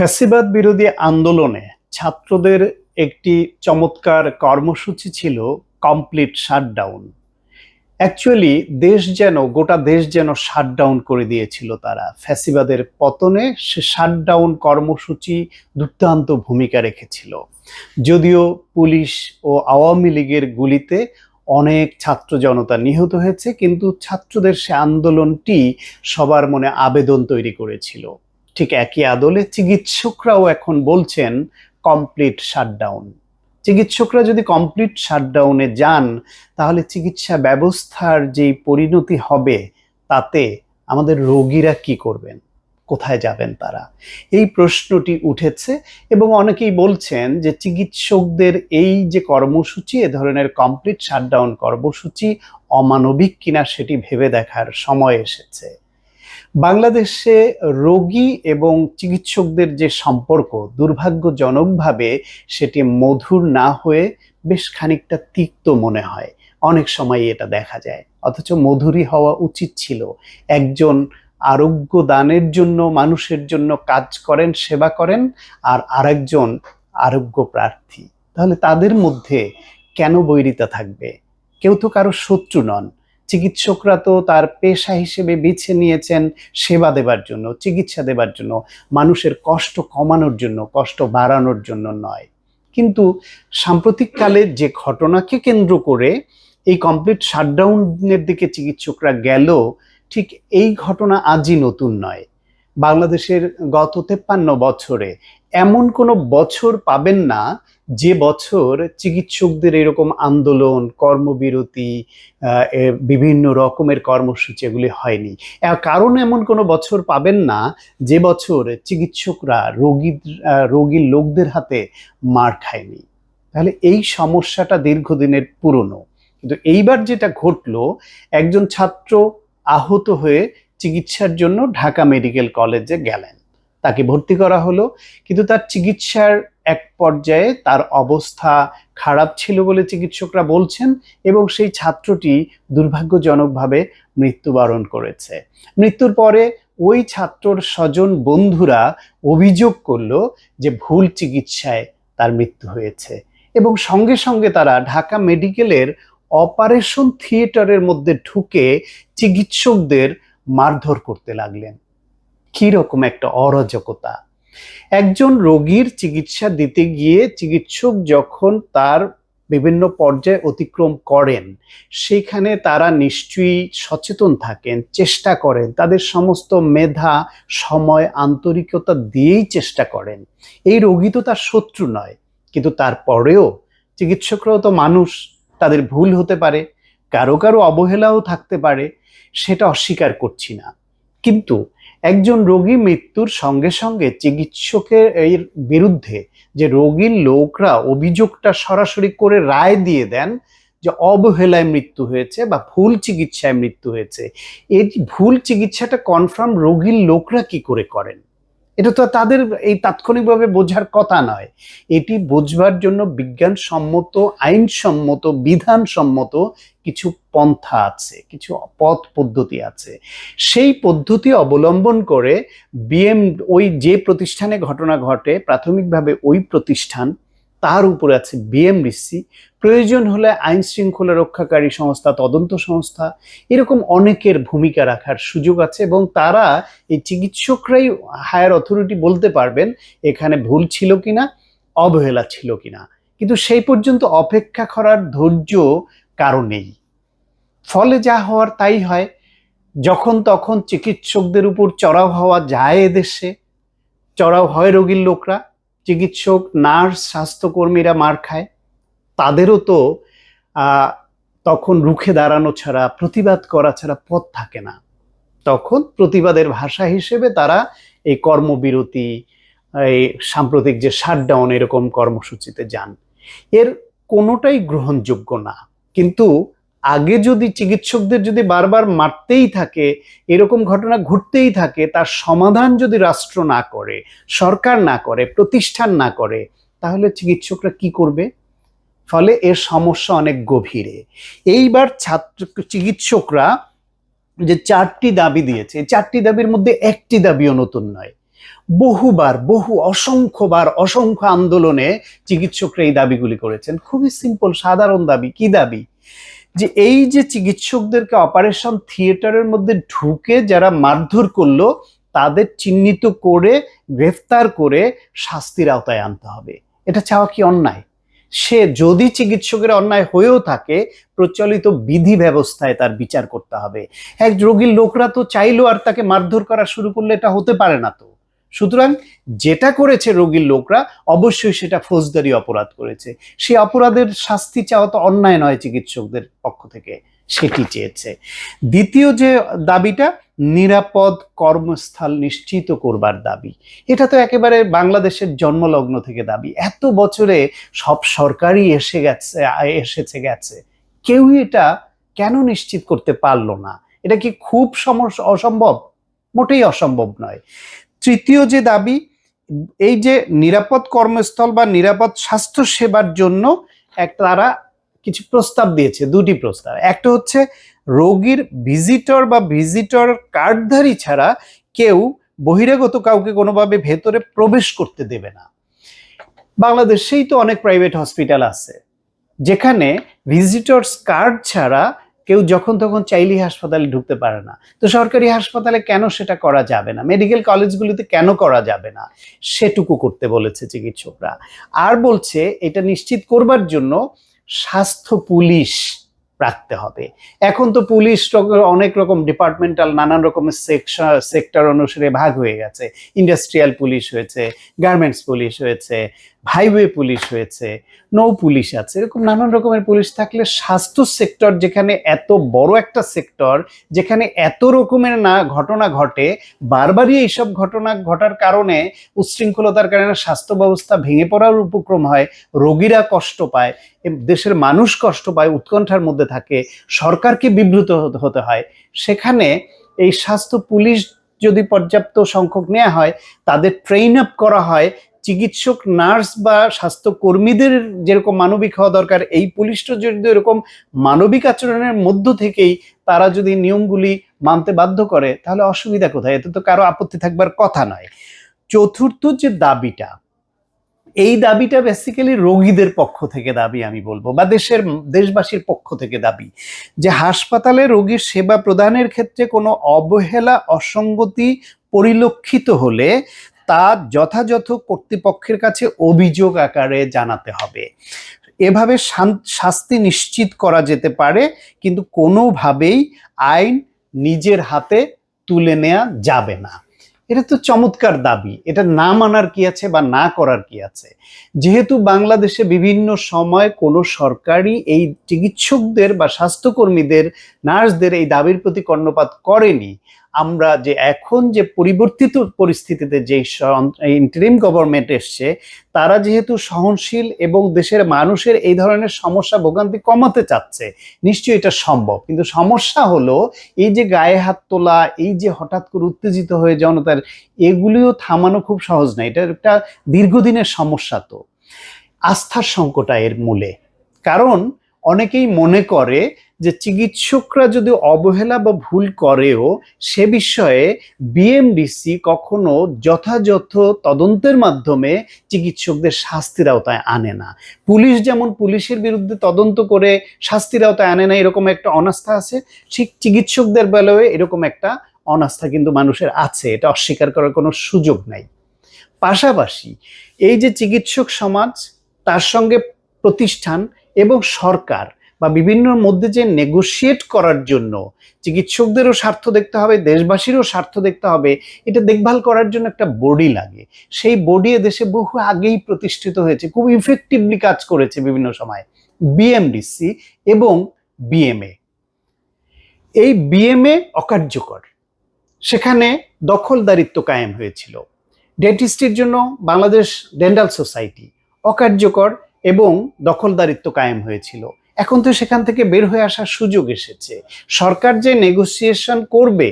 ফ্যাসিবাদ বিরোধী আন্দোলনে ছাত্রদের একটি চমৎকার কর্মসূচি ছিল কমপ্লিট শাটডাউন অ্যাকচুয়ালি দেশ যেন, গোটা দেশ যেন শাটডাউন করে দিয়েছিল তারা। ফ্যাসিবাদের পতনে সে শাটডাউন কর্মসূচি দুর্দান্ত ভূমিকা রেখেছিল। যদিও পুলিশ ও আওয়ামী লীগের গুলিতে অনেক ছাত্র জনতা নিহত হয়েছে, কিন্তু ছাত্রদের সে আন্দোলনটি সবার মনে আবেদন তৈরি করেছিল। ঠিক একই আদলে চিকিৎসকরাও এখন বলছেন কমপ্লিট শাটডাউন চিকিৎসকরা যদি কমপ্লিট শাটডাউনে যান, তাহলে চিকিৎসা ব্যবস্থার যেই পরিণতি হবে, তাতে আমাদের রোগীরা কি করবেন? কোথায় যাবেন তারা? এই প্রশ্নটি উঠেছে এবং অনেকেই বলছেন যে চিকিৎসকদের এই যে কর্মসূচি, এ ধরনের কমপ্লিট শাটডাউন কর্মসূচি অমানবিক কিনা সেটি ভেবে দেখার সময় এসেছে। বাংলাদেশে রোগী এবং চিকিৎসকদের যে সম্পর্ক দুর্ভাগ্যজনকভাবে সেটি মধুর না হয়ে বেশ খানিকটা তিক্ত মনে হয়। অনেক সময় এটা দেখা যায়। অথচ মধুরই হওয়া উচিত ছিল। একজন আরোগ্য দানের জন্য মানুষের জন্য কাজ করেন, সেবা করেন আর আরেকজন আরোগ্য প্রার্থী তাহলে তাদের মধ্যে কেন বৈরিতা থাকবে? কেউ তো কারও শত্রু নন। চিকিৎসকরা তো তার পেশা হিসেবে বেছে নিয়েছেন সেবা দেবার জন্য, চিকিৎসা দেবার জন্য। মানুষের কষ্ট কমানোর জন্য, কষ্ট বাড়ানোর জন্য নয়। কিন্তু সাম্প্রতিককালে যে ঘটনাকে কেন্দ্র করে এই কমপ্লিট শাটডাউনের দিকে চিকিৎসকরা গেল, ঠিক এই ঘটনা আজই নতুন নয়। বাংলাদেশের গত তেপ্পান্ন বছরে এমন কোনো বছর পাবেন না যে বছর চিকিৎসকদের এরকম আন্দোলন, কর্মবিরতি বিভিন্ন রকমের কর্মসূচি এগুলি হয়নি। কারণ এমন কোনো বছর পাবেন না যে বছর চিকিৎসকরা রোগী রোগীর লোকদের হাতে মার খায়নি। তাহলে এই সমস্যাটা দীর্ঘদিনের পুরনো। কিন্তু এইবার যেটা ঘটলো, একজন ছাত্র আহত হয়ে চিকিৎসার জন্য ঢাকা মেডিকেল কলেজে গেলেন। তাকে ভর্তি করা হলো, কিন্তু তার চিকিৎসার এক পর্যায়ে তার অবস্থা খারাপ ছিল বলে চিকিৎসকরা বলছেন এবং সেই ছাত্রটি দুর্ভাগ্যজনকভাবে মৃত্যুবরণ করেছে। মৃত্যুর পরে ওই ছাত্রর স্বজন বন্ধুরা অভিযোগ করল যে ভুল চিকিৎসায় তার মৃত্যু হয়েছে এবং সঙ্গে সঙ্গে তারা ঢাকা মেডিকেলের অপারেশন থিয়েটারের মধ্যে ঢুকে চিকিৎসকদের মারধর করতে লাগলেন। কি রকম একটা অরাজকতা। একজন রোগীর চিকিৎসা দিতে গিয়ে চিকিৎসক যখন তার বিভিন্ন পর্যায়ে অতিক্রম করেন, সেখানে তারা নিশ্চয়ই সচেতন থাকেন, চেষ্টা করেন, তাদের সমস্ত মেধা, সময়, আন্তরিকতা দিয়েই চেষ্টা করেন। এই রোগী তো তার শত্রু নয়, কিন্তু তারপরেও চিকিৎসকরাও তো মানুষ, তাদের ভুল হতে পারে। কারও কারও অবহেলাও থাকতে পারে, সেটা অস্বীকার করছি না। কিন্তু একজন রোগী মৃত্যুর সঙ্গে সঙ্গে চিকিৎসকের এর বিরুদ্ধে যে রোগীর লোকরা অভিযোগটা সরাসরি করে রায় দিয়ে দেন যে অবহেলায় মৃত্যু হয়েছে বা ভুল চিকিৎসায় মৃত্যু হয়েছে, এই ভুল চিকিৎসাটা কনফার্ম রোগীর লোকরা কি করে করেন? এটা তো তাদের এই তাৎক্ষণিকভাবে বোঝার কথা নয়। এটি বোঝবার জন্য বিজ্ঞানসম্মত, আইনসম্মত, বিধানসম্মত কিছু পন্থা আছে, কিছু পথ পদ্ধতি আছে। সেই পদ্ধতি অবলম্বন করে বিএম ওই যে প্রতিষ্ঠানে ঘটনা ঘটে, প্রাথমিকভাবে ওই প্রতিষ্ঠান তার উপরে আছে বিএমডিসি। প্রয়োজন হলে আইন শৃঙ্খলা রক্ষাকারী সংস্থা, তদন্ত সংস্থা, এরকম অনেকের ভূমিকা রাখার সুযোগ আছে এবং তারা এই চিকিৎসকরাই হায়ার অথরিটি বলতে পারবেন এখানে ভুল ছিল কিনা, অবহেলা ছিল কিনা। কিন্তু সেই পর্যন্ত অপেক্ষা করার ধৈর্য কারও নেই। ফলে যা হওয়ার তাই হয়, যখন তখন চিকিৎসকদের উপর চড়াও হওয়া যায় এদেশে, চড়াও হয় রোগীর লোকরা চিকিৎসক, নার্স, স্বাস্থ্যকর্মীরা মার খায়। তাদেরও তো তখন রুখে দাঁড়ানো ছাড়া, প্রতিবাদ করা ছাড়া পথ থাকে না। তখন প্রতিবাদের ভাষা হিসেবে তারা এই কর্মবিরতি, এই সাম্প্রতিক যে শাটডাউন এরকম কর্মসূচিতে যান। এর কোনোটাই গ্রহণযোগ্য না। কিন্তু আগে যদি চিকিৎসকদের যদি বারবার মারতেই থাকে, এরকম ঘটনা ঘটতেই থাকে, তার সমাধান যদি রাষ্ট্র না করে, সরকার না করে, প্রতিষ্ঠান না করে, তাহলে চিকিৎসকরা কি করবে? ফলে এর সমস্যা অনেক গভীরে। এইবার ছাত্র, চিকিৎসকরা যে চারটি দাবি দিয়েছে চারটি দাবির মধ্যে একটি দাবিও নতুন নয়। বহুবার, বহু, অসংখ্যবার, অসংখ্য আন্দোলনে চিকিৎসকরা এই দাবিগুলি করেছেন। খুবই সিম্পল, সাধারণ দাবি। কি দাবি? যে এই যে চিকিৎসকদেরকে অপারেশন থিয়েটারের মধ্যে ঢুকে যারা মারধর করল, তাদের চিহ্নিত করে, গ্রেফতার করে শাস্তির আওতায় আনতে হবে। এটা চাওয়া কি অন্যায়? সে যদি চিকিৎসকের অন্যায় হয়েও থাকে, প্রচলিত বিধি ব্যবস্থায় তার বিচার করতে হবে। এক রোগীর লোকরা তো চাইলেও আর তাকে মারধর করা শুরু করলে এটা হতে পারে না তো। সুতরাং যেটা করেছে রোগীর লোকরা, অবশ্যই সেটা ফৌজদারি অপরাধ করেছে। সে অপরাধের শাস্তি চাওয়া তো অন্যায় নয় চিকিৎসকদের পক্ষ থেকে, সেটি চেয়েছে। দ্বিতীয় যে দাবিটা, নিরাপদ কর্মস্থল নিশ্চিত করবার দাবি। এটা তো একেবারে বাংলাদেশের জন্মলগ্ন থেকে দাবি। এত বছরে সব সরকারই এসে গেছে, এসেছে গেছে। কেউই এটা কেন নিশ্চিত করতে পারল না? এটা কি খুব সমস্যা অসম্ভব? মোটেই অসম্ভব নয়। তৃতীয় যে দাবি, এই যে নিরাপদ কর্মস্থল বা নিরাপদ স্বাস্থ্য সেবার জন্য এক তারা কিছু প্রস্তাব দিয়েছে, দুটি প্রস্তাব। একটা হচ্ছে, রোগীর ভিজিটর বা ভিজিটর কার্ডধারী ছাড়া কেউ বহিরাগত কাউকে কোনোভাবে ভেতরে প্রবেশ করতে দেবে না। বাংলাদেশেই তো অনেক প্রাইভেট হসপিটাল আছে, যেখানে ভিজিটর্স কার্ড ছাড়া কেউ যখন তখন চাইলেই হাসপাতালে ঢুকতে পারে না। তো সরকারি হাসপাতালে কেন সেটা করা যাবে না? মেডিকেল কলেজগুলিতে কেন করা যাবে না? সেটুকু করতে বলেছে চিকিৎসকরা। আর বলছে, এটা নিশ্চিত করবার জন্য স্বাস্থ্য পুলিশ রাখতে হবে। এখন তো পুলিশ অনেক রকম ডিপার্টমেন্টাল নানান রকমের সেক্টর অনুসারে ভাগ হয়ে গেছে। ইন্ডাস্ট্রিয়াল পুলিশ হয়েছে গার্মেন্টস পুলিশ হয়েছে হাইওয়ে পুলিশ হয়েছে নৌ পুলিশ আছে। এরকম নানান রকমের পুলিশ থাকলে স্বাস্থ্য সেক্টর যেখানে এত বড় একটা সেক্টর যেখানে এত রকমের না ঘটনা ঘটে, বারবারই এইসব ঘটনা ঘটার কারণে উচ্ছৃঙ্খলতার কারণে স্বাস্থ্য ব্যবস্থা ভেঙে পড়ার উপক্রম হয়, রোগীরা কষ্ট পায় দেশের মানুষ কষ্ট পায় উৎকণ্ঠার মধ্যে থাকে, সরকারকে বিব্রত হতে হয়। সেখানে এই স্বাস্থ্য পুলিশ যদি পর্যাপ্ত সংখ্যক নেওয়া হয়, তাদের ট্রেন আপ করা হয়, চিকিৎসক নার্স বা স্বাস্থ্যকর্মীদের যেরকম মানবিক হওয়া দরকার, এই পুলিশটা যদি এরকম মানবিক আচরণের মধ্য থেকেই তারা যদি নিয়মগুলি মানতে বাধ্য করে, তাহলে অসুবিধা কোথায়? এতে তো কারও আপত্তি থাকবার কথা নয়। চতুর্থ যে দাবিটা এই দাবিটা বেসিক্যালি রোগীদের পক্ষ থেকে দাবি আমি বলব, বা দেশের, দেশবাসীর পক্ষ থেকে দাবি, যে হাসপাতালে রোগীর সেবা প্রদানের ক্ষেত্রে কোনো অবহেলা, অসঙ্গতি পরিলক্ষিত হলে তা যথাযথ কর্তৃপক্ষের কাছে অভিযোগ আকারে জানাতে হবে। এভাবে শাস্তি নিশ্চিত করা যেতে পারে, কিন্তু কোনোভাবেই আইন নিজের হাতে তুলে নেওয়া যাবে না। এটা তো চমৎকার দাবি। এটা না মানার কি আছে বা না করার কি আছে? যেহেতু বাংলাদেশে বিভিন্ন সময় কোনো সরকারই এই চিকিৎসকদের বা স্বাস্থ্যকর্মীদের, নার্সদের এই দাবির প্রতি কর্ণপাত করেনি আমরা যে এখন যে পরিবর্তিত পরিস্থিতিতে যে ইন্টারিম গভর্নমেন্ট এসছে, তারা যেহেতু সহনশীল এবং দেশের মানুষের এই ধরনের সমস্যা ভোগান্তি কমাতে চাচ্ছে, নিশ্চয়ই এটা সম্ভব। কিন্তু সমস্যা হলো, এই যে গায়ে হাত তোলা, এই যে হঠাৎ করে উত্তেজিত হয়ে জনতার এগুলিও থামানো খুব সহজ না এটা একটা দীর্ঘদিনের সমস্যা তো। আস্থার সংকটা এর মূলে। কারণ অনেকেই মনে করে যে চিকিৎসকরা যদি অবহেলা বা ভুল করেও সে বিষয়ে বিএমডিসি কখনো যথাযথ তদন্তের মাধ্যমে চিকিৎসকদের শাস্তির আওতায় আনে না। পুলিশ যেমন পুলিশের বিরুদ্ধে তদন্ত করে শাস্তির আওতায় আনে না, এরকম একটা অনাস্থা আছে। ঠিক চিকিৎসকদের বেলায় এরকম একটা অনাস্থা কিন্তু মানুষের আছে, এটা অস্বীকার করার কোনো সুযোগ নাই। পাশাপাশি এই যে চিকিৎসক সমাজ, তার সঙ্গে প্রতিষ্ঠান এবং সরকার বা বিভিন্ন মধ্যে যে নেগোশিয়েট করার জন্য, চিকিৎসকদেরও স্বার্থ দেখতে হবে, দেশবাসীরও স্বার্থ দেখতে হবে, এটা দেখভাল করার জন্য একটা বডি লাগে। সেই বডি দেশে বহু আগেই প্রতিষ্ঠিত হয়েছে, খুব ইফেক্টিভলি কাজ করেছে বিভিন্ন সময় বিএমডিসি এবং বিএমএ এই বিএমএ অকার্যকর। সেখানে দখলদারিত্ব কায়েম হয়েছিল। ডেন্টিস্টের জন্য বাংলাদেশ ডেন্টাল সোসাইটি অকার্যকর এবং দখলদারিত্ব কায়েম হয়েছিল। এখন তো সেখান থেকে বের হয়ে আসার সুযোগ এসেছে। সরকার যে নেগোসিয়েশন করবে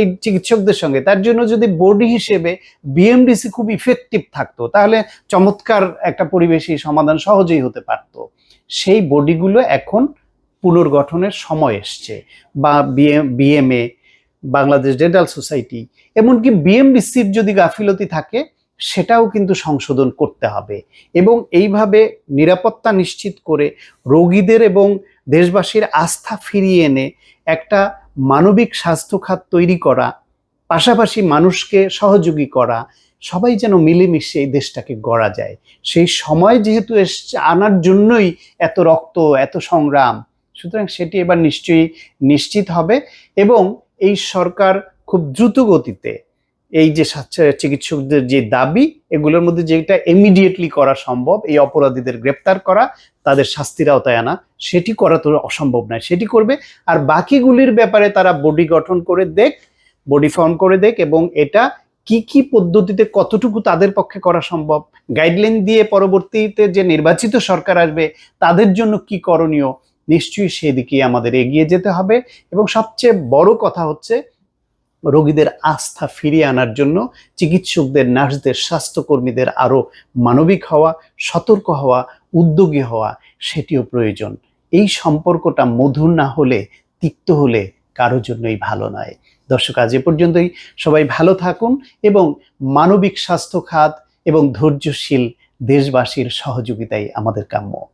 এই চিকিৎসকদের সঙ্গে, তার জন্য যদি বডি হিসেবে বিএমডিসি খুব ইফেক্টিভ থাকতো, তাহলে চমৎকার একটা পরিবেশই সমাধান সহজেই হতে পারত। সেই বডিগুলো এখন পুনর্গঠনের সময় এসছে। বা বিএমএ বাংলাদেশ ডেন্টাল সোসাইটি এমনকি বিএমডিসির যদি গাফিলতি থাকে সেটাও কিন্তু সংশোধন করতে হবে। এবং এইভাবে নিরাপত্তা নিশ্চিত করে রোগীদের এবং দেশবাসীর আস্থা ফিরিয়ে এনে একটা মানবিক স্বাস্থ্য খাত তৈরি করা, পাশাপাশি মানুষকে সহযোগী করা, সবাই যেন মিলেমিশে এই দেশটাকে গড়া যায়। সেই সময় যেহেতু এসছে, আনার জন্যই এত রক্ত, এত সংগ্রাম। সুতরাং সেটি এবার নিশ্চয়ই নিশ্চিত হবে এবং এই সরকার খুব দ্রুত গতিতে এই যে চিকিৎসকদের যে দাবি, এগুলোর মধ্যে যেটা ইমিডিয়েটলি করা সম্ভব, এই অপরাধীদের গ্রেপ্তার করা, তাদের শাস্তির আওতায় আনা, সেটি করা তো অসম্ভব নয়, সেটি করবে। আর বাকিগুলির ব্যাপারে তারা বডি গঠন করে দেখ বডি ফর্ম করে দেখ, এবং এটা কি কি পদ্ধতিতে কতটুকু তাদের পক্ষে করা সম্ভব গাইডলাইন দিয়ে পরবর্তীতে যে নির্বাচিত সরকার আসবে, তাদের জন্য কি করণীয়, নিশ্চয়ই সেদিকে আমাদের এগিয়ে যেতে হবে। এবং সবচেয়ে বড় কথা হচ্ছে রোগীদের আস্থা ফিরিয়ে আনার জন্য চিকিৎসকদের, নার্সদের, স্বাস্থ্যকর্মীদের আরও মানবিক হওয়া, সতর্ক হওয়া, উদ্যোগী হওয়া সেটিও প্রয়োজন। এই সম্পর্কটা মধুর না হলে, তিক্ত হলে কারোর জন্যই ভালো নয়। দর্শক, আজ এ পর্যন্তই। সবাই ভালো থাকুন এবং মানবিক স্বাস্থ্য খাত এবং ধৈর্যশীল দেশবাসীর সহযোগিতাই আমাদের কাম্য।